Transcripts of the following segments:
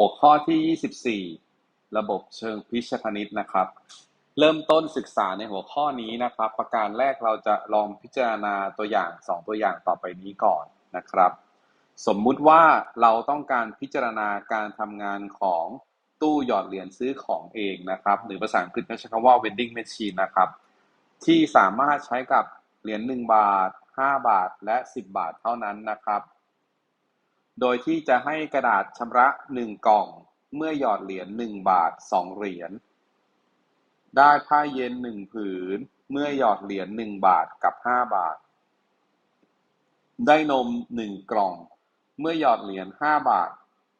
หัวข้อที่ 24 ระบบเชิงพิชคณิตนะครับ เริ่มต้นศึกษาในหัวข้อนี้นะครับ ประการแรกเราจะลองพิจารณาตัวอย่าง 2 ตัวอย่างต่อไปนี้ก่อนนะครับ สมมุติว่าเราต้องการพิจารณาการทำงานของตู้หยอดเหรียญซื้อของเองนะครับ หรือภาษาอังกฤษใช้คำว่า vending machine นะครับ ที่สามารถใช้กับเหรียญ1บาท 5 บาทและ 10 บาทเท่านั้นนะครับ โดยที่จะให้กระดาษชำระ1กล่อง เมื่อหยอดเหรียญ1บาท2เหรียญ ได้ผ้าเย็น1ผืน เมื่อหยอดเหรียญ1บาทกับ5บาท ได้นม1กล่อง เมื่อหยอดเหรียญ5บาท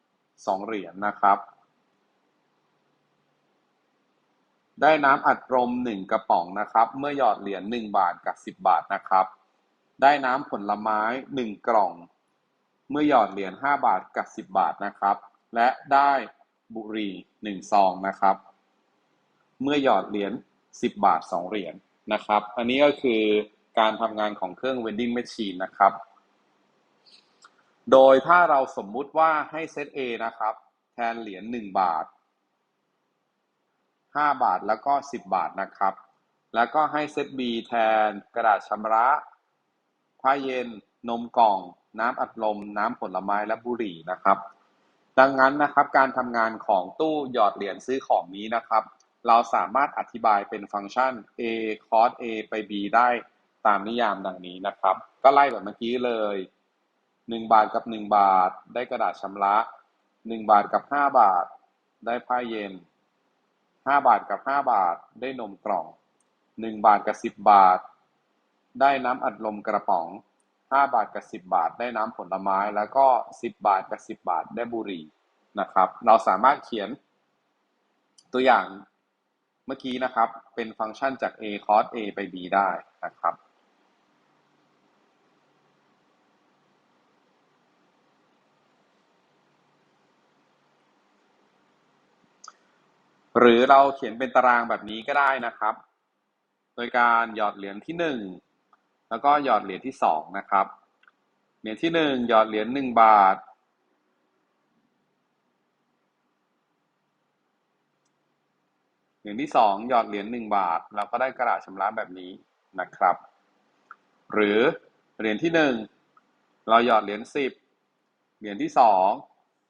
2เหรียญนะครับ ได้น้ำอัดลม1กระป๋องนะครับ เมื่อหยอดเหรียญ1บาทกับ10บบาทนะครับ ได้น้ำผลไม้1กล่อง เมื่อหยอดเหรียญ5บาทกับ 10 บาทนะครับ และได้บุหรี่1ซองนะครับ เมื่อหยอดเหรียญ10 บาท 2 เหรียญนะครับ อันนี้ก็คือการทำงานของเครื่อง vending machine นะครับ โดยถ้าเราสมมุติว่าให้เซต A นะครับ แทนเหรียญ1บาท 5 บาทแล้วก็ 10 บาทนะครับ แล้วก็ให้เซต B แทนกระดาษชำระผ้าเย็นนมกล่อง น้ำอัดลม น้ำผลไม้และบุหรี่นะครับ ดังนั้นนะครับการทำงานของตู้หยอดเหรียญซื้อของนี้นะครับ เราสามารถอธิบายเป็นฟังก์ชัน a cos a ไป b ได้ตามนิยามดังนี้นะครับ ก็ไล่แบบเมื่อกี้เลย 1 บาทกับ 1 บาท ได้กระดาษชำระ 1 บาทกับ 5 บาท ได้ผ้าเย็น 5 บาทกับ 5 บาท ได้นมกล่อง 1 บาทกับ 10 บาท ได้น้ำอัดลมกระป๋อง 5บาทกับ10บาทได้น้ำผลไม้ แล้วก็10บบาทกับ10บาทได้บุหรี่นะครับ เราสามารถเขียนตัวอย่างเมื่อกี้นะครับ เป็นฟังก์ชันจาก a cos a ไป b ได้นะครับหรือเราเขียนเป็นตารางแบบนี้ก็ได้นะครับ โดยการหยอดเหรียญที่หนึ่ง แล้วก็หยอดเหรียญที่สองนะครับ เหรียญที่หนึ่งหยอดเหรียญหนึ่งบาท เหรียญที่สองหยอดเหรียญหนึ่งบาท เราก็ได้กระดาษชำระแบบนี้นะครับ หรือเหรียญที่หนึ่งเราหยอดเหรียญสิบเหรียญที่สอง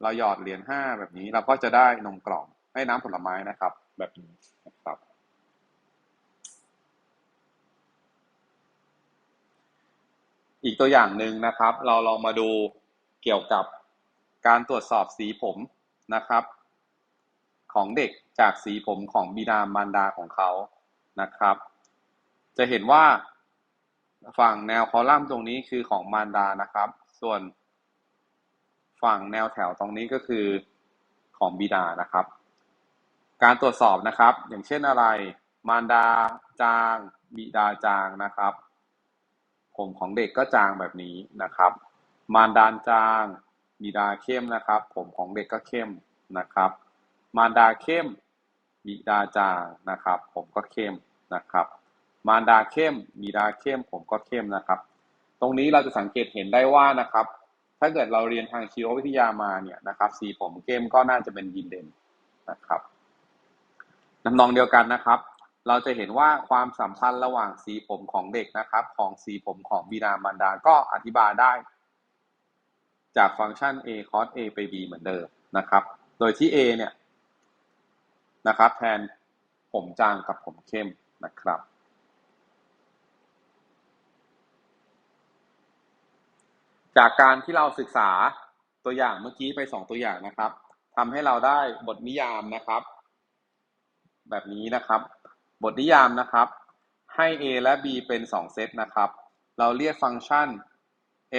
เราหยอดเหรียญห้าแบบนี้เราก็จะได้นมกล่องให้น้ำผลไม้นะครับ แบบนี้นะครับ อีกตัวอย่างหนึ่งนะครับ เราลองมาดูเกี่ยวกับการตรวจสอบสีผมนะครับ ของเด็กจากสีผมของบิดามารดาของเขานะครับ จะเห็นว่าฝั่งแนวคอลัมน์ตรงนี้คือของมารดานะครับ ส่วนฝั่งแนวแถวตรงนี้ก็คือของบิดานะครับ การตรวจสอบนะครับ อย่างเช่นอะไร มารดาจาง บิดาจางนะครับ ผมของเด็กก็จางแบบนี้นะครับ มารดาจางบิดาเข้มนะครับ ผมของเด็กก็เข้มนะครับ มารดาเข้มบิดาจางนะครับ ผมก็เข้มนะครับ มารดาเข้มบิดาเข้ม ผมก็เข้มนะครับ ตรงนี้เราจะสังเกตเห็นได้ว่านะครับ ถ้าเกิดเราเรียนทางชีววิทยามาเนี่ยนะครับสีผมเข้มก็น่าจะเป็นยีนเด่นนะครับนำนองเดียวกันนะครับ เราจะเห็นว่าความสัมพันธ์ระหว่างสีผมของเด็กนะครับ ของสีผมของบิดามารดาก็อธิบายได้ จากฟังก์ชัน a cos a ไป b เหมือนเดิมนะครับ โดยที่ a เนี่ยนะครับแทนผมจางกับผมเข้มนะครับ จากการที่เราศึกษาตัวอย่างเมื่อกี้ไปสองตัวอย่างนะครับทำให้เราได้บทนิยามนะครับ แบบนี้นะครับ บทนิยามนะครับ ให้ a และ b เป็น 2 เซตนะครับ เราเรียกฟังก์ชัน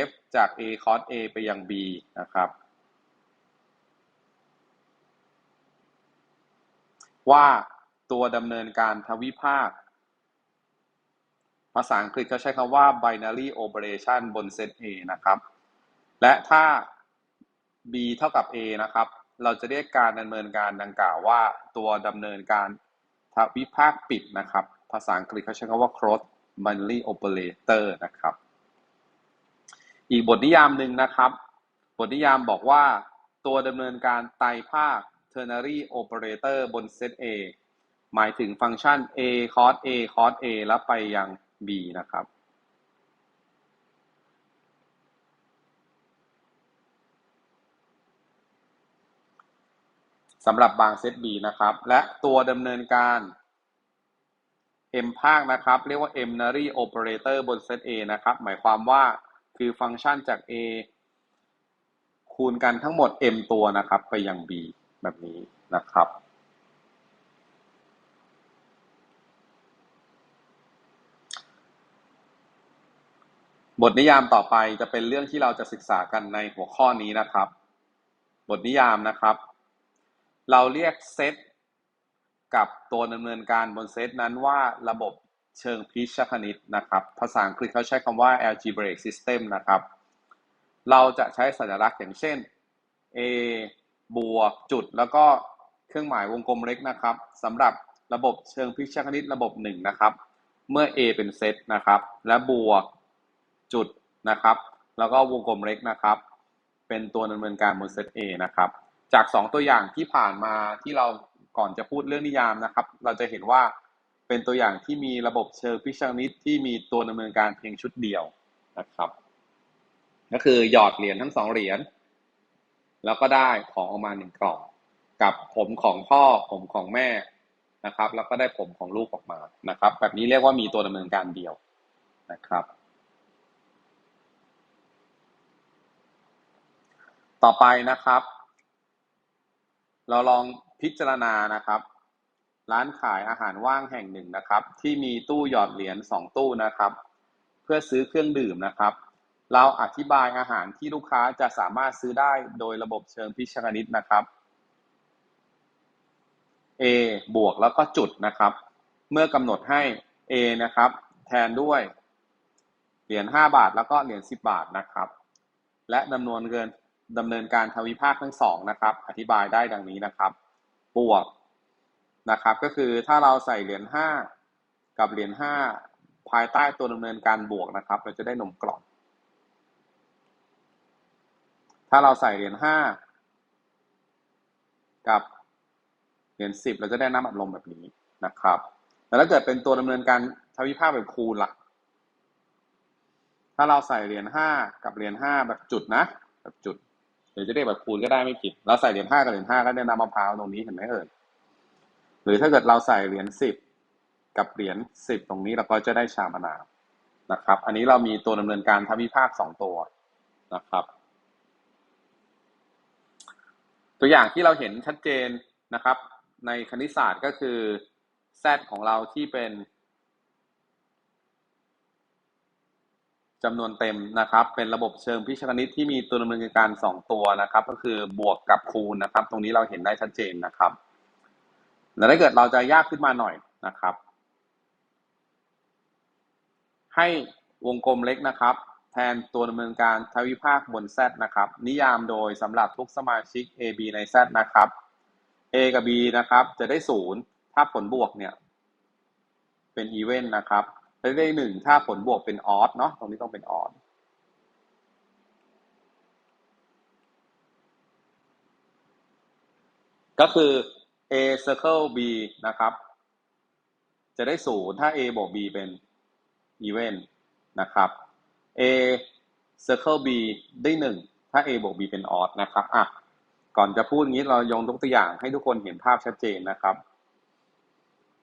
f จาก a cos a ไปยัง b นะครับ ว่าตัวดำเนินการทวิภาค ภาษาอังกฤษเขาใช้คำว่า binary operation บนเซต A นะครับ และถ้า b เท่ากับ a นะครับ เราจะเรียกการดำเนินการดังกล่าวว่าตัวดำเนินการ ทวิภาคปิดนะครับ ภาษาอังกฤษเขาใช้คำว่า cross binary operator นะครับ อีกบทนิยามหนึ่งนะครับ บทนิยามบอกว่าตตัวดำเนินการไตรภาค ternary operator บนเซต A หมายถึงฟังก์ชัน A cos A cos A แล้วไปยัง B นะครับ สำหรับบางเซต B นะครับ และตัวดำเนินการ M ภาคนะครับ เรียกว่า M nary operator บนเซต A นะครับ หมายความว่าคือฟังก์ชันจาก A คูณกันทั้งหมด M ตัวนะครับ ไปยัง B แบบนี้นะครับบทนิยามต่อไปจะเป็นเรื่องที่เราจะศึกษากันในหัวข้อนี้นะครับ บทนิยามนะครับ เราเรียกเซตกับตัวดำเนินการบนเซตนั้นว่าระบบเชิงพิชคณิตนะครับ ภาษาอังกฤษเขาใช้คำว่า algebraic system นะครับ เราจะใช้สัญลักษณ์อย่างเช่น a บวกจุดแล้วก็เครื่องหมายวงกลมเล็กนะครับสำหรับระบบเชิงพิชคณิตระบบหนึ่งนะครับ เมื่อ a เป็นเซตนะครับ และบวกจุดนะครับ แล้วก็วงกลมเล็กนะครับ เป็นตัวดำเนินการบนเซต A นะครับ จาก2ตัวอย่างที่ผ่านมาที่เราก่อนจะพูดเรื่องนิยามนะครับ เราจะเห็นว่าเป็นตัวอย่างที่มีระบบเชิงพิชคณิตที่มีตัวดำเนินการเพียงชุดเดียวนะครับ ก็คือหยอดเหรียญทั้งสองเหรียญแล้วก็ได้ของออกมาหนึ่งกล่องกับผมของพ่อผมของแม่นะครับ แล้วก็ได้ผมของลูกออกมานะครับ แบบนี้เรียกว่ามีตัวดำเนินการเดียวนะครับ ต่อไปนะครับ เราลองพิจารณานะครับ ร้านขายอาหารว่างแห่งหนึ่งนะครับ ที่มีตู้หยอดเหรียญสองตู้นะครับ เพื่อซื้อเครื่องดื่มนะครับ เราอธิบายอาหารที่ลูกค้าจะสามารถซื้อได้โดยระบบเชิงพิชคณิตนะครับ A บวกแล้วก็จุดนะครับ เมื่อกำหนดให้ A นะครับ แทนด้วยเหรียญ5บาทแล้วก็เหรียญ10 บาทนะครับ และดำนินเงิน ดำเนินการทวิภาคทั้งสองนะครับ อธิบายได้ดังนี้นะครับ บวกนะครับ ก็คือถ้าเราใส่เหรียญ5กับเหรียญ5ภายใต้ตัวดำเนินการบวกนะครับ เราจะได้นมกล่อง ถ้าเราใส่เหรียญ5กับเหรียญ10เราจะได้น้ำอัดลมแบบนี้นะครับแต่ถ้าเกิดเป็นตัวดำเนินการทวิภาคแบบคูณล่ะ ถ้าเราใส่เหรียญ5กับเหรียญ5แบบจุดนะ แบบจุด รือจะเรียกแบบคูณก็ได้ไม่ผิด เราใส่เหรียญ5กับเหรียญ5ก็ได้น้ำมะพร้าวตรงนี้เห็นไหมเอ่ยหรือถ้าเกิดเราใส่เหรียญ10กับเหรียญ10ตรงนี้เราก็จะได้ชามะนาวนะครับ อันนี้เรามีตัวดำเนินการทวิภาคสองตัวนะครับ ตัวอย่างที่เราเห็นชัดเจนนะครับ ในคณิตศาสตร์ก็คือ z ของเราที่เป็น จำนวนเต็มนะครับ เป็นระบบเชิงพิชคณิตที่มีตัวดำเนินการ 2 ตัวนะครับ ก็คือบวกกับคูณนะครับ ตรงนี้เราเห็นได้ชัดเจนนะครับแล้วถ้าเกิดเราจะยากขึ้นมาหน่อยนะครับ ให้วงกลมเล็กนะครับ แทนตัวดำเนินการทวิภาคบน z นะครับ นิยามโดยสำหรับทุกสมาชิก a b ใน z นะครับ a กับ b นะครับ จะได้ศูนย์ถ้าผลบวกเนี่ย เป็นอีเวนต์นะครับ และได้หนึ่งถ้าผลบวกเป็นออสเนาะตรงนี้ต้องเป็นออสก็คือ a circle b นะครับ จะได้ศูนย์ถ้า a บวก b เป็นอีเวนต์นะครับ a circle b ได้หนึ่งถ้า a บวก b เป็นออสนะครับอะก่อนจะพูดงี้เรายงตัวอย่างให้ทุกคนเห็นภาพชัดเจนนะครับ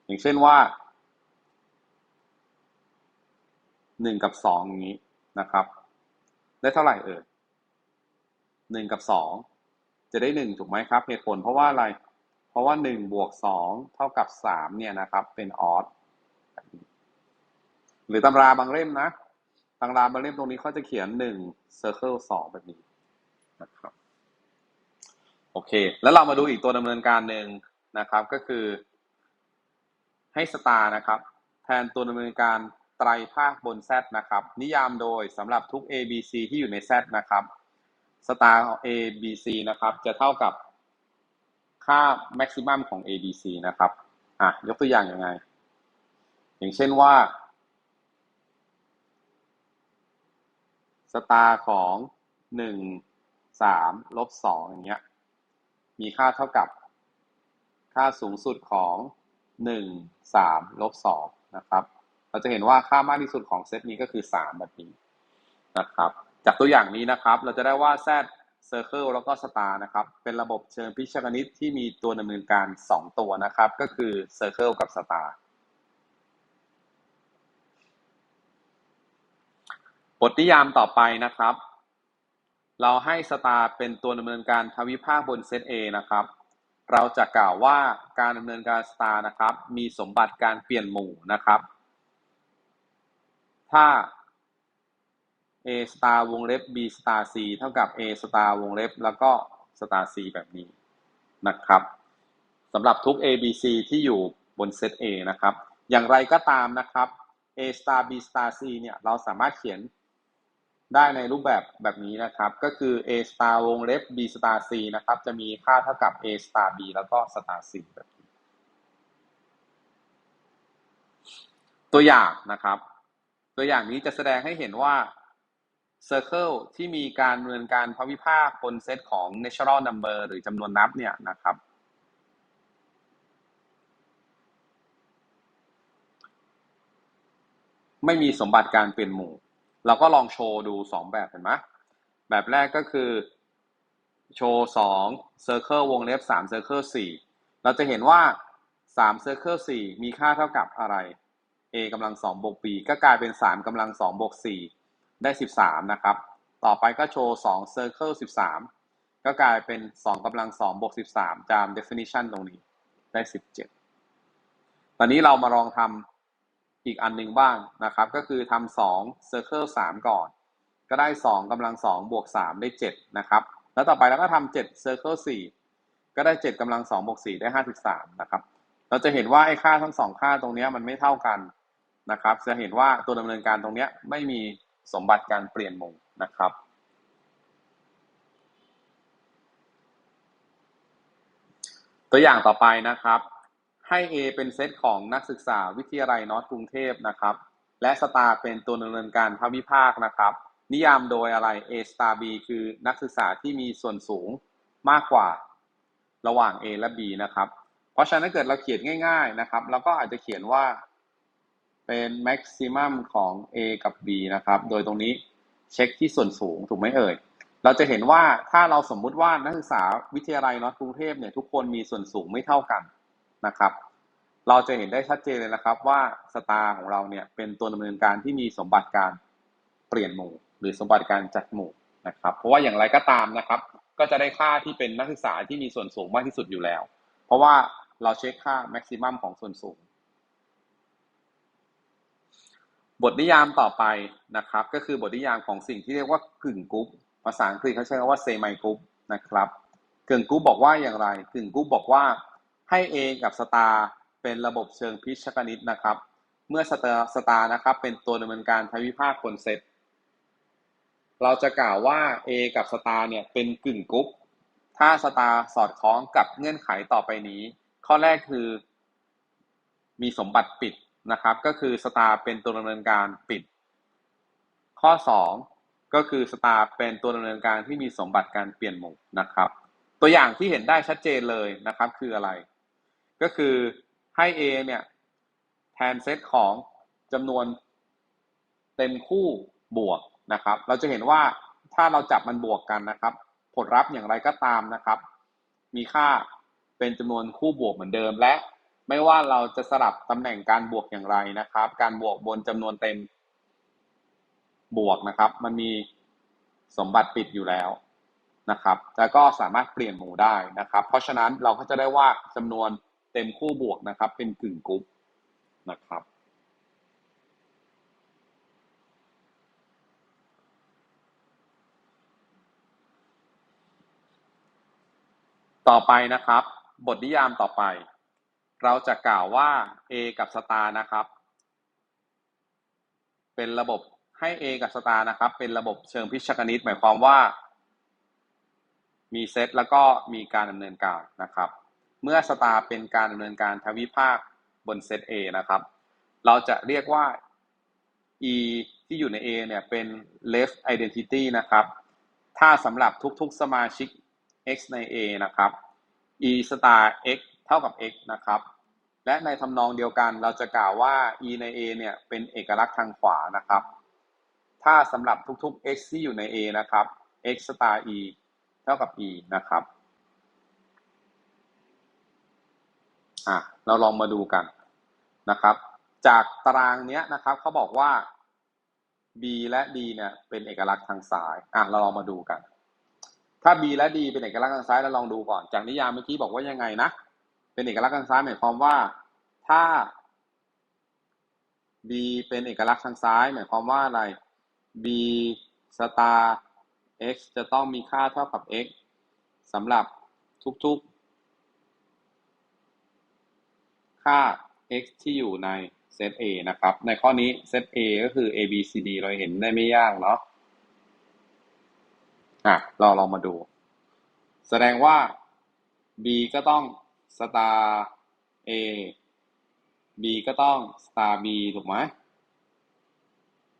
อย่างเช่นว่า หนึ่งกับสองอย่างนี้นะครับ ได้เท่าไหร่เอ่ยหนึ่งกับสองจะได้หนึ่งถูกไหมครับเหตุผลเพราะว่าอะไร เพราะว่าหนึ่งบวกสองเท่ากับสามเนี่ยนะครับ เป็นออสหรือตำราบางเล่มนะตำราบางเล่มตรงนี้เขาจะเขียนหนึ่งเซอร์เคิลสองแบบนี้นะครับโอเค แล้วเรามาดูอีกตัวดำเนินการหนึ่งนะครับ ก็คือให้สตาร์นะครับ แทนตัวดำเนินการ ไตรภาคบน Z นะครับ นิยามโดยสำหรับทุก A B C ที่อยู่ใน Z นะครับสตาร์ A B C นะครับ จะเท่ากับค่า maximum ของ A B C นะครับ อะ ยกตัวอย่างยังไง อย่างเช่นว่าสตาร์ของหนึ่งสามลบสองอย่างเงี้ย มีค่าเท่ากับค่าสูงสุดของ 1 3 ลบ 2 นะครับ เราจะเห็นว่าค่ามากที่สุดของเซตนี้ก็คือ 3 แบบนี้นะครับ จากตัวอย่างนี้นะครับ เราจะได้ว่า z circle แล้วก็ star นะครับ เป็นระบบเชิงพิชคณิตที่มีตัวดำเนินการ 2 ตัวนะครับ ก็คือ circle กับ star บทนิยามต่อไปนะครับ เราให้ star เป็นตัวดำเนินการทวิภาคบนเซต A นะครับเราจะกล่าวว่าการดำเนินการ star นะครับ มีสมบัติการเปลี่ยนหมู่นะครับ ถ้า a star วงเล็บ b star c เท่ากับ a star วงเล็บ แล้วก็ star c แบบนี้นะครับสำหรับทุก a b c ที่อยู่บนเซต A นะครับ อย่างไรก็ตามนะครับ a star b star c เนี่ยเราสามารถเขียนได้ในรูปแบบแบบนี้นะครับ ก็คือ a star วงเล็บ b star c นะครับ จะมีค่าเท่ากับ a star b แล้วก็ star c แบบนี้ตัวอย่างนะครับ ตัวอย่างนี้จะแสดงให้เห็นว่า Circle ที่มีการดำเนินการพวิภาคบนเซตของ natural number หรือจำนวนนับเนี่ยนะครับ ไม่มีสมบัติการเปลี่ยนหมู่ เราก็ลองโชว์ดู 2 แบบเห็นไหมแบบแรกก็คือ โชว์2 circle วงเล็บ3 circle 4 เราจะเห็นว่า3 circle 4 มีค่าเท่ากับอะไร a กำลัง2บวก b ก็กลายเป็น3กำลัง2บวก4ได้13นะครับ ต่อไปก็โชว์2 circle 13ก็กลายเป็น2กำลัง2บวก13ตาม definition ตรงนี้ได้17ตอนนี้เรามาลองทำอีกอันหนึ่งบ้างนะครับ ก็คือทำ2 circle 3ก่อน ก็ได้2กำลัง2บวก3ได้7นะครับ แล้วต่อไปเราก็ทำ7 circle 4ก็ได้7กำลัง2บวก4ได้53นะครับ เราจะเห็นว่าไอ้ค่าทั้งสองค่าตรงนี้มันไม่เท่ากัน นะครับ จะเห็นว่าตัวดำเนินการตรงนี้ไม่มีสมบัติการเปลี่ยนมู่นะครับ ตัวอย่างต่อไปนะครับ ให้ A เป็นเซตของนักศึกษาวิทยาลัยนอตกรุงเทพนะครับ และสตาร์เป็นตัวดำเนินการภาควิภาคนะครับ นิยามโดยอะไร A star B คือนักศึกษาที่มีส่วนสูงมากกว่าระหว่าง A และ B นะครับ เพราะฉะนั้นถ้าเกิดเราเขียนง่าย ๆนะครับ เราก็อาจจะเขียนว่า เป็น maximum ของ A กับ B นะครับ โดยตรงนี้เช็คที่ส่วนสูงถูกไหมเอ่ย เราจะเห็นว่าถ้าเราสมมุติว่านักศึกษาวิทยาลัยนอตกรุงเทพเนี่ยทุกคนมีส่วนสูงไม่เท่ากันนะครับ เราจะเห็นได้ชัดเจนเลยนะครับว่าสตาร์ของเราเนี่ยเป็นตัวดำเนินการที่มีสมบัติการเปลี่ยนหมู่ หรือสมบัติการจัดหมู่นะครับ เพราะว่าอย่างไรก็ตามนะครับ ก็จะได้ค่าที่เป็นนักศึกษาที่มีส่วนสูงมากที่สุดอยู่แล้ว เพราะว่าเราเช็คค่า maximum ของส่วนสูง บทนิยามต่อไปนะครับ ก็คือบทนิยามของสิ่งที่เรียกว่ากึ่งกรุ๊ปภาษาอังกฤษเขาใช้คำว่าเซมิกรุ๊ปนะครับกึ่งกรุ๊ปบอกว่าอย่างไรกึ่งกรุ๊ปบอกว่าให้ A กับสตาร์เป็นระบบเชิงพิชคณิตนะครับ เมื่อสตาร์สตาร์นะครับ เป็นตัวดำเนินการทวิภาคบนเซตเราจะกล่าวว่า A กับสตาร์เนี่ยเป็นกึ่งกรุ๊ปถ้าสตาร์สอดคล้องกับเงื่อนไขต่อไปนี้ ข้อแรกคือ มีสมบัติปิด นะครับ ก็คือสตาร์เป็นตัวดำเนินการปิด ข้อ 2 ก็คือสตาร์เป็นตัวดำเนินการที่มีสมบัติการเปลี่ยนหมู่นะครับ ตัวอย่างที่เห็นได้ชัดเจนเลยนะครับ คืออะไร ก็คือให้ A เนี่ยแทนเซตของจำนวนเต็มคู่บวกนะครับ เราจะเห็นว่าถ้าเราจับมันบวกกันนะครับ ผลลัพธ์อย่างไรก็ตามนะครับ มีค่าเป็นจำนวนคู่บวกเหมือนเดิมและ ไม่ว่าเราจะสลับตำแหน่งการบวกอย่างไรนะครับ การบวกบนจำนวนเต็มบวกนะครับ มันมีสมบัติปิดอยู่แล้วนะครับ แล้วก็สามารถเปลี่ยนหมู่ได้นะครับ เพราะฉะนั้นเราก็จะได้ว่าจำนวนเต็มคู่บวกนะครับ เป็นกึ่งกรุ๊ปนะครับต่อไปนะครับ บทนิยามต่อไป เราจะกล่าวว่า A กับสตาร์นะครับ เป็นระบบให้ A กับสตาร์นะครับ เป็นระบบเชิงพิชคณิตหมายความว่า มีเซตแล้วก็มีการดำเนินการนะครับ เมื่อสตาร์เป็นการดำเนินการทวิภาคบนเซต A นะครับ เราจะเรียกว่า E ที่อยู่ใน A เนี่ยเป็น left identity นะครับ ถ้าสำหรับทุกๆสมาชิก x ใน A นะครับ e star x เท่ากับ x นะครับ และในทำนองเดียวกันเราจะกล่าวว่า e ใน a เนี่ยเป็นเอกลักษณ์ทางขวานะครับ ถ้าสำหรับทุกๆ x ที่อยู่ใน a นะครับ x star e เท่ากับ e นะครับอะเราลองมาดูกันนะครับ จากตารางเนี้ยนะครับเขาบอกว่า b และ d เนี่ยเป็นเอกลักษณ์ทางซ้ายอะเราลองมาดูกัน ถ้า b และ d เป็นเอกลักษณ์ทางซ้ายเราลองดูก่อน จากนิยามเมื่อกี้บอกว่ายังไงนะ เป็นเอกลักษณ์ทางซ้ายหมายความว่าถ้า b เป็นเอกลักษณ์ทางซ้าย หมายความว่าอะไร b สตาร์ x จะต้องมีค่าเท่ากับ x สำหรับทุกๆ ค่า x ที่อยู่ในเซต A นะครับ ในข้อนี้เซต A ก็คือ A B C D เราเห็นได้ไม่ยากเนาะอะเราลองมาดู แสดงว่า B ก็ต้อง star A B ก็ต้อง star B ถูกไหม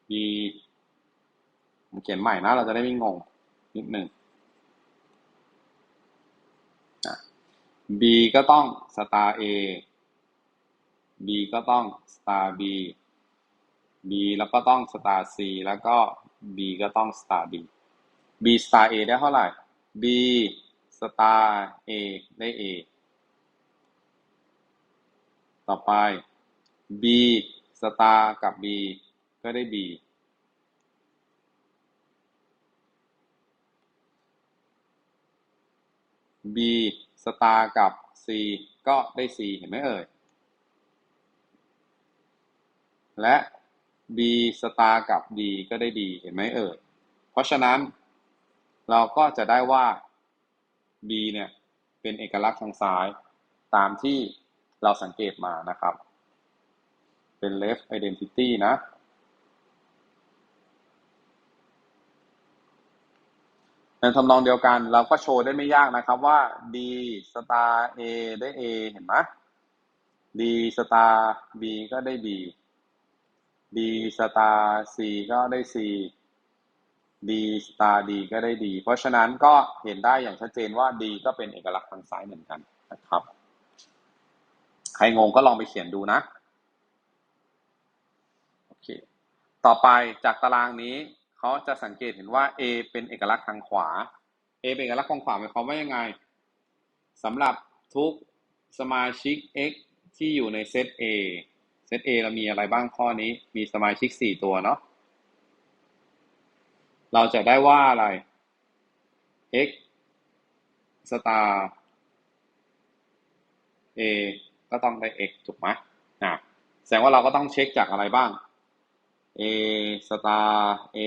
B ผมเขียนใหม่นะ เราจะได้ไม่งง นิดหนึ่ง B ก็ต้อง star A B ก็ต้อง star B B แล้วก็ต้อง star C แล้วก็ B ก็ต้อง star D B star A ได้เท่าไหร่ B star A ได้ A ต่อไป B star กับ B ก็ได้ B B star กับ C ก็ได้ C เห็นไหมเอ่ย และ B star กับ D ก็ได้ D เห็นไหมเอ่ย เพราะฉะนั้นเราก็จะได้ว่า B เนี่ย เป็นเอกลักษณ์ทางซ้าย ตามที่ เราสังเกตมานะครับ เป็น left identity นะ ในทำนองเดียวกันเราก็โชว์ได้ไม่ยากนะครับว่า D star A ได้ A เห็นไหม D star B ก็ได้ B D star C ก็ได้ C D star D ก็ได้ D เพราะฉะนั้นก็เห็นได้อย่างชัดเจนว่า D ก็เป็นเอกลักษณ์ทางซ้ายเหมือนกันนะครับ ใครงงก็ลองไปเขียนดูนะ โอเค ต่อไปจากตารางนี้เขาจะสังเกตเห็นว่า A เป็นเอกลักษณ์ทางขวา A เป็นเอกลักษณ์ทางขวาหมายความว่ายังไงสำหรับทุกสมาชิก x ที่อยู่ในเซต A เซต A เรามีอะไรบ้างข้อนี้ มีสมาชิก 4 ตัวเนาะ เราจะได้ว่าอะไร x star A ก็ต้องได้ x ถูกไหมอะแสดงว่าเราก็ต้องเช็คจากอะไรบ้าง A star A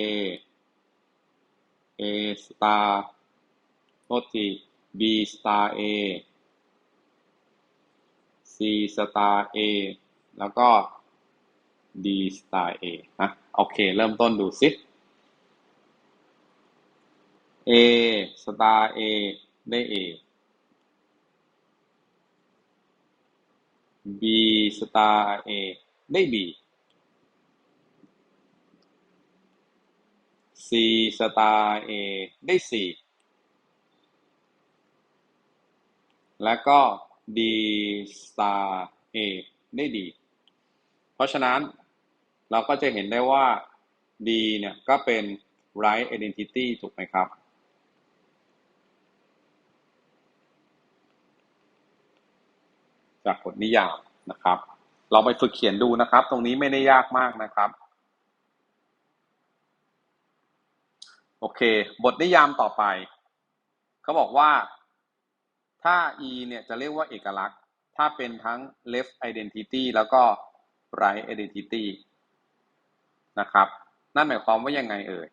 A star โทษที B star A C star A แล้วก็ D star A นะโอเค เริ่มต้นดูสิ A star A ได้ A B star A ได้ B C star A ได้ C แล้วก็ D star A ได้ D เพราะฉะนั้นเราก็จะเห็นได้ว่า D เนี่ยก็เป็น right identity ถูกไหมครับ จากบทนิยามนะครับ เราไปฝึกเขียนดูนะครับ ตรงนี้ไม่ได้ยากมากนะครับโอเค บทนิยามต่อไป เขาบอกว่าถ้า e เนี่ยจะเรียกว่าเอกลักษณ์ ถ้าเป็นทั้ง left identity แล้วก็ right identity นะครับ นั่นหมายความว่ายังไงเอ่ย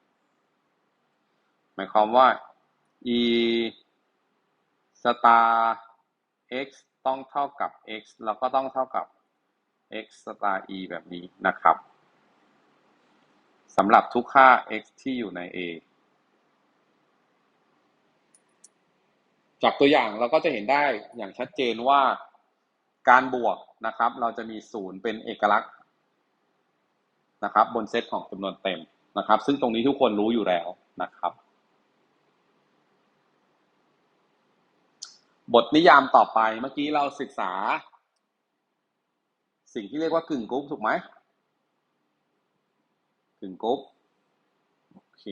หมายความว่า e star x ต้องเท่ากับ x แล้วก็ต้องเท่ากับ x star e แบบนี้นะครับสำหรับทุกค่า x ที่อยู่ใน A จากตัวอย่างเราก็จะเห็นได้อย่างชัดเจนว่าการบวกนะครับ เราจะมีศูนย์เป็นเอกลักษณ์นะครับ บนเซตของจำนวนเต็มนะครับ ซึ่งตรงนี้ทุกคนรู้อยู่แล้วนะครับ บทนิยามต่อไปเมื่อกี้เราศึกษา สิ่งที่เรียกว่ากึ่งกรุ๊ปถูกไหมกึ่งกรุ๊ปโอเค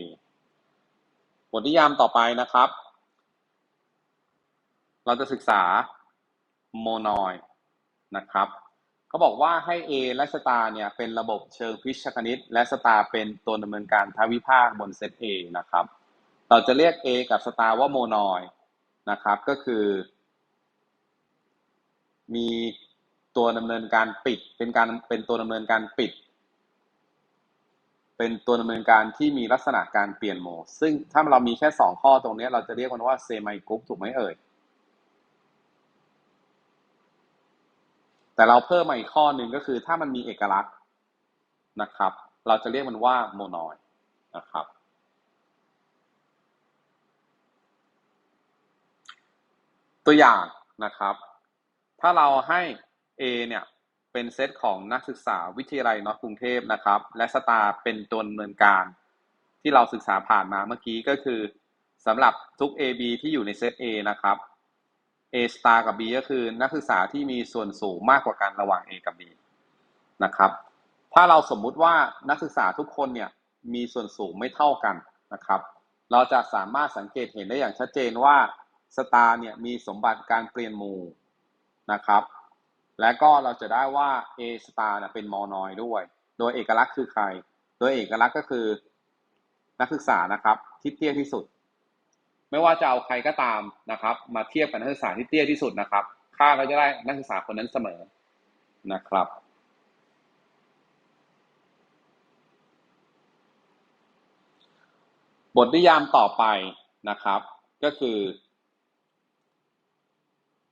บทนิยามต่อไปนะครับ เราจะศึกษาโมนอยนะครับเขาบอกว่าให้ A และสตาเนี่ยเป็นระบบเชิงพิชคณิต และสตาเป็นตัวดำเนินการทวิภาคบนเซต A นะครับ เราจะเรียก A กับสตาว่าโมนอย นะครับก็คือ มีตัวดำเนินการปิด เป็นการเป็นตัวดำเนินการปิด เป็นตัวดำเนินการที่มีลักษณะการเปลี่ยนโหมด ซึ่งถ้าเรามีแค่สองข้อตรงนี้เราจะเรียกมันว่าเซมิกรุ๊ปถูกไหมเอ่ยแต่เราเพิ่มมาอีกข้อหนึ่งก็คือถ้ามันมีเอกลักษณ์นะครับ เราจะเรียกมันว่าโมนอยนะครับ ตัวอย่างนะครับ ถ้าเราให้ A เนี่ยเป็นเซตของนักศึกษาวิทยาลัยนอตกรุงเทพนะครับ และสตาร์เป็นตัวดำเนินการที่เราศึกษาผ่านมาเมื่อกี้ก็คือสำหรับทุก AB ที่อยู่ในเซต A นะครับ A star กับ B ก็คือนักศึกษาที่มีส่วนสูงมากกว่ากันระหว่าง A กับ B นะครับ ถ้าเราสมมุติว่านักศึกษาทุกคนเนี่ยมีส่วนสูงไม่เท่ากันนะครับ เราจะสามารถสังเกตเห็นได้อย่างชัดเจนว่า สตาร์เนี่ยมีสมบัติการเปลี่ยนหมู่นะครับ และก็เราจะได้ว่า A star เนี่ยเป็นมอนอยด้วย โดยเอกลักษณ์คือใคร โดยเอกลักษณ์ก็คือนักศึกษานะครับที่เตี้ยที่สุด ไม่ว่าจะเอาใครก็ตามนะครับ มาเทียบกับนักศึกษาที่เตี้ยที่สุดนะครับ ค่าก็จะได้นักศึกษาคนนั้นเสมอนะครับบทนิยามต่อไปนะครับ ก็คือ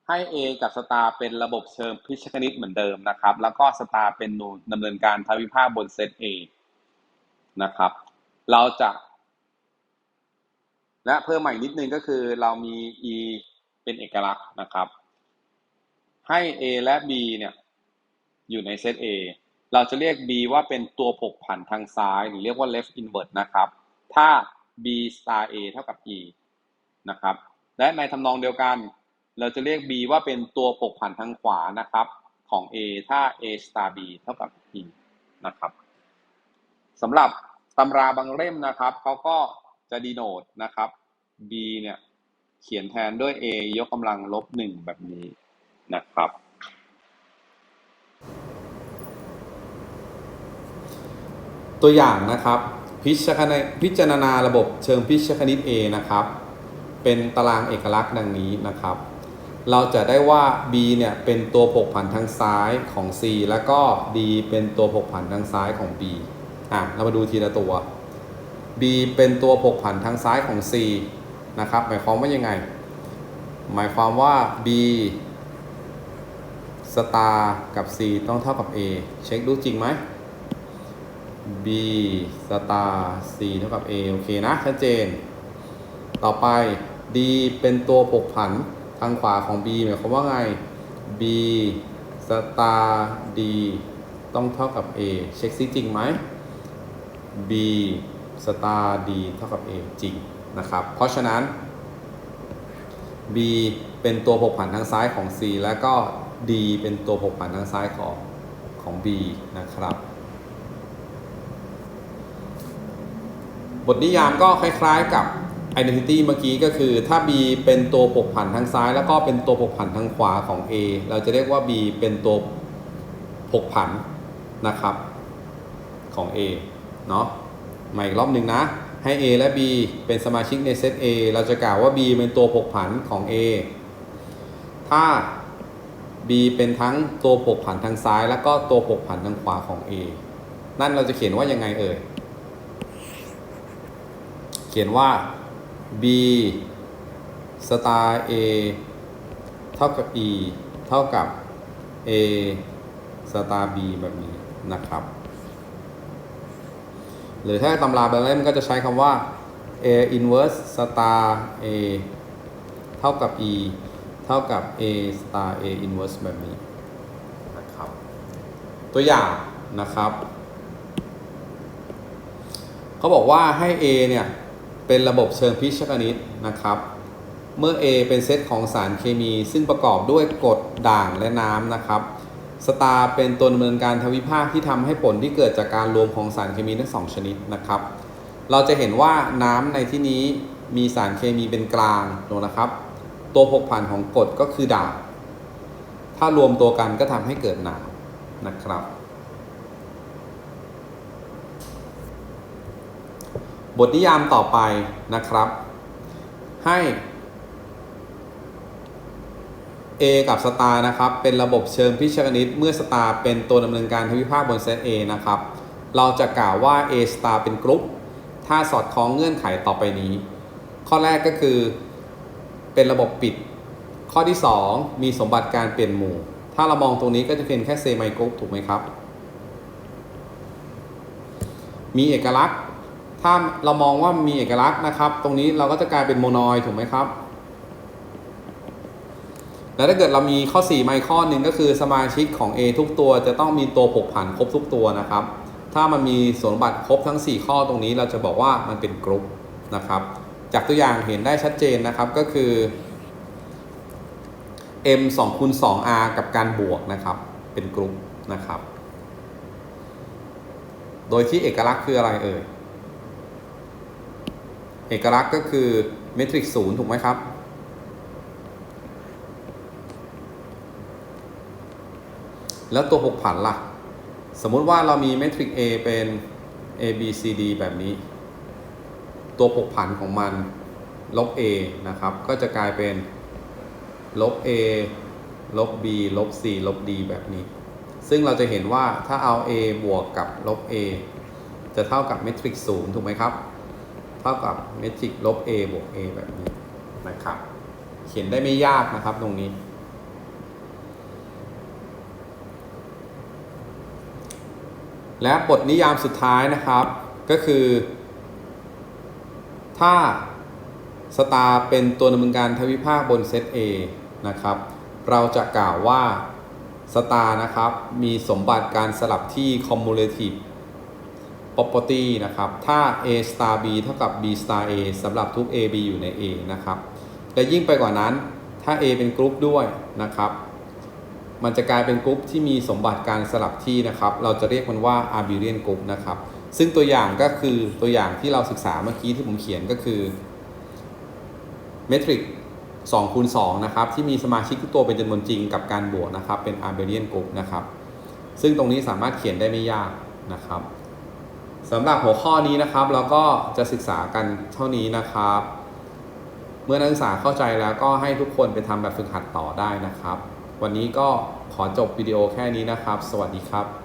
ให้ A กับสตาร์เป็นระบบเชิงพิชคณิตเหมือนเดิมนะครับ แล้วก็สตาร์เป็นหนูดำเนินการทวิภาคบนเซต A นะครับ เราจะ และเพิ่มใหม่นิดนึงก็คือเรามี e เป็นเอกลักษณ์นะครับ ให้ a และ b เนี่ยอยู่ในเซต a เราจะเรียก b ว่าเป็นตัวผกผันทางซ้าย หรือเรียกว่า left invert นะครับ ถ้า b star a เท่ากับ e นะครับ และในทำนองเดียวกัน เราจะเรียก b ว่าเป็นตัวผกผันทางขวานะครับของ a ถ้า a star b เท่ากับ e นะครับสำหรับตำราบางเล่มนะครับเขาก็จะดีโนตนะครับ b เนี่ยเขียนแทนด้วย a ยกกำลังลบหนึ่งแบบนี้นะครับ ตัวอย่างนะครับ พิชคณิตพิจารณาระบบเชิงพิชคณิต A นะครับ เป็นตารางเอกลักษณ์ดังนี้นะครับ เราจะได้ว่า B เนี่ยเป็นตัวผกผันทางซ้ายของ C แล้วก็ D เป็นตัวผกผันทางซ้ายของ B อะ เรามาดูทีละตัว B เป็นตัวผกผันทางซ้ายของ C นะครับ หมายความว่ายังไง หมายความว่า B สตาร์กับ C ต้องเท่ากับ A เช็คดูจริงไหม B สตาร์ C เท่ากับ A โอเคนะ ชัดเจน ต่อไป D เป็นตัวผกผันางขวาของ B หมายความว่าไง B สตาร์ D ต้องเท่ากับ A เช็คซิจริงไหม B สตาร์ D เท่ากับ A จริงนะครับ เพราะฉะนั้น B เป็นตัวผกผันทางซ้ายของ C แล้วก็ D เป็นตัวผกผันทางซ้ายของของ B นะครับบทนิยามก็คล้ายๆกับ identity เมื่อกี้ก็คือถ้า B เป็นตัวผกผันทางซ้าย แล้วก็เป็นตัวผกผันทางขวาของ A เราจะเรียกว่า B เป็นตัวผกผันนะครับของ A เนาะมาอีกรอบหนึ่งนะ ให้ A และ B เป็นสมาชิกในเซต A เราจะกล่าวว่า B เป็นตัวผกผันของ A ถ้า B เป็นทั้งตัวผกผันทางซ้าย แล้วก็ตัวผกผันทางขวาของ A นั่นเราจะเขียนว่ายังไงเอ่ย เขียนว่า b star a เท่ากับ e เท่ากับ a star b แบบนี้นะครับ หรือถ้าตำราบางเล่มก็จะใช้คำว่า a inverse star a เท่ากับ e เท่ากับ a star a inverse แบบนี้นะครับ ตัวอย่างนะครับ เขาบอกว่าให้ A เนี่ย เป็นระบบเชิงพิชคณิตนะครับ เมื่อ A เป็นเซตของสารเคมี ซึ่งประกอบด้วยกรดด่างและน้ำนะครับสตาร์เป็นตัวดำเนินการทวิภาคที่ทำให้ผลที่เกิดจากการรวมของสารเคมีทั้งสองชนิดนะครับ เราจะเห็นว่าน้ำในที่นี้มีสารเคมีเป็นกลางถูกนะครับ ตัวผกผันของกรดก็คือด่างถ้ารวมตัวกันก็ทำให้เกิดน้ำนะครับ บทนิยามต่อไปนะครับ ให้ A กับสตาร์นะครับ เป็นระบบเชิงพิชคณิตเมื่อสตาร์เป็นตัวดำเนินการทวิภาคบนเซต A นะครับ เราจะกล่าวว่า A สตาร์เป็นกรุ๊ป ถ้าสอดคล้องเงื่อนไขต่อไปนี้ ข้อแรกก็คือ เป็นระบบปิด ข้อที่ 2 มีสมบัติการเปลี่ยนหมู่ ถ้าเรามองตรงนี้ก็จะเป็นแค่เซมิกรุ๊ปถูกไหมครับ มีเอกลักษณ์ ถ้าเรามองว่ามีเอกลักษณ์นะครับ ตรงนี้เราก็จะกลายเป็นโมนอยถูกไหมครับแล้วถ้าเกิดเรามีข้อ 4 ไมข้อหนึ่งก็คือสมาชิกของ A ทุกตัวจะต้องมีตัวผกผันครบทุกตัวนะครับ ถ้ามันมีสมบัติครบทั้ง 4 ข้อตรงนี้เราจะบอกว่ามันเป็นกรุ๊ปนะครับ จากตัวอย่างเห็นได้ชัดเจนนะครับก็คือ M 2คูณ 2R กับการบวกนะครับ เป็นกรุ๊ปนะครับ โดยที่เอกลักษณ์คืออะไรเอ่ย เอกลักษณ์ก็คือเมทริกศูนย์ถูกไหมครับ แล้วตัวหกผันล่ะ สมมุติว่าเรามีเมทริก A เป็น A B C D แบบนี้ ตัวผกผันของมัน ลบ A นะครับ ก็จะกลายเป็น ลบ A ลบ B ลบ C ลบ D แบบนี้ ซึ่งเราจะเห็นว่าถ้าเอา A บวกกับลบ A จะเท่ากับเมทริกศูนย์ถูกไหมครับ เท่ากับเมทริกลบ A บวก A แบบนี้นะครับ เขียนได้ไม่ยากนะครับตรงนี้ และบทนิยามสุดท้ายนะครับ ก็คือ ถ้าสตาร์เป็นตัวดำเนินการทวิภาคบนเซต A นะครับ เราจะกล่าวว่าสตาร์นะครับ มีสมบัติการสลับที่ cumulative property นะครับ ถ้า A star B เท่ากับ B star A สำหรับทุก A B อยู่ใน A นะครับ และยิ่งไปกว่านั้น ถ้า A เป็นกรุ๊ปด้วยนะครับ มันจะกลายเป็นกรุ๊ปที่มีสมบัติการสลับที่นะครับ เราจะเรียกมันว่า Abelian group นะครับ ซึ่งตัวอย่างก็คือตัวอย่างที่เราศึกษาเมื่อกี้ที่ผมเขียนก็คือเมทริก2คูณ2นะครับ ที่มีสมาชิกทุกตัวเป็นจำนวนจริงกับการบวกนะครับ เป็น Abelian group นะครับ ซึ่งตรงนี้สามารถเขียนได้ไม่ยากนะครับ สำหรับหัวข้อนี้นะครับเราก็จะศึกษากันเท่านี้นะครับ เมื่อนักศึกษาเข้าใจแล้วก็ให้ทุกคนไปทำแบบฝึกหัดต่อได้นะครับ วันนี้ก็ขอจบวิดีโอแค่นี้นะครับ สวัสดีครับ